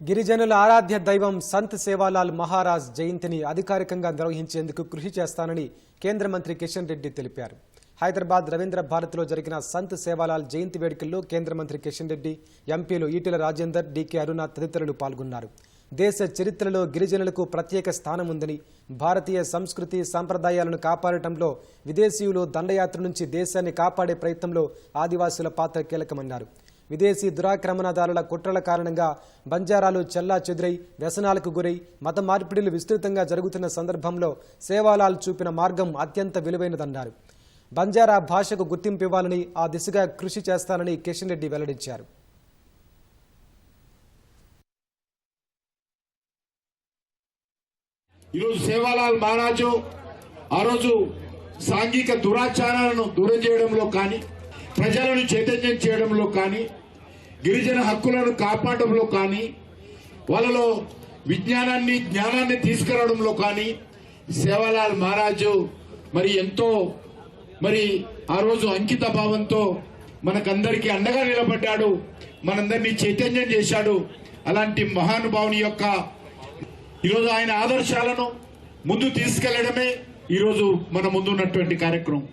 గిరిజనుల ఆరాధ్య దైవం సంత్ సేవాలాల్ మహారాజ్ జయంతిని అధికారికంగా నిర్వహించేందుకు కృషి చేస్తానని కేంద్ర మంత్రి కిషన్ రెడ్డి తెలిపారు. హైదరాబాద్ రవీంద్ర భారత్లో జరిగిన సంత్ సేవాలాల్ జయంతి వేడుకల్లో కేంద్ర మంత్రి కిషన్ రెడ్డి ఎంపీలు ఈటెల రాజేందర్ డీకే అరుణ తదితరులు పాల్గొన్నారు. దేశ చరిత్రలో గిరిజనులకు ప్రత్యేక స్థానం ఉందని భారతీయ సంస్కృతి సాంప్రదాయాలను కాపాడటంలో విదేశీయులు దండయాత్ర నుంచి దేశాన్ని కాపాడే ప్రయత్నంలో ఆదివాసుల పాత్ర కీలకమన్నారు. విదేశీ దురాక్రమణదారుల కుట్రల కారణంగా బంజారాలు చెల్లా చెదురై వ్యసనాలకు గురై మత మార్పిడిలు విస్తృతంగా జరుగుతున్న సందర్భంలో సేవాలాల్ చూపిన మార్గం అత్యంత విలువైనదన్నారు. బంజారా భాషకు గుర్తింపు ఇవ్వాలని ఆ దిశగా కృషి చేస్తానని కిషన్ రెడ్డి వెల్లడించారు. ఈరోజు సేవాలాల్ మహారాజు ఆ రోజు సాంఘిక దురాచారాలను దూరం చేయడంలో కానీ ప్రజలను చైతన్యం చేయడంలో కానీ గిరిజన హక్కులను కాపాడడంలో కానీ వాళ్ళలో విజ్ఞానాన్ని జ్ఞానాన్ని తీసుకురావడంలో కానీ సేవాలాల్ మహారాజు మరి ఎంతో మరి ఆ రోజు అంకిత భావంతో మనకందరికీ అండగా నిలబడ్డాడు మనందరినీ చైతన్యం చేశాడు. అలాంటి మహానుభావుని యొక్క ఈరోజు ఆయన ఆదర్శాలను ముందు తీసుకెళ్ళడమే ఈరోజు మన ముందు ఉన్నటువంటి కార్యక్రమం.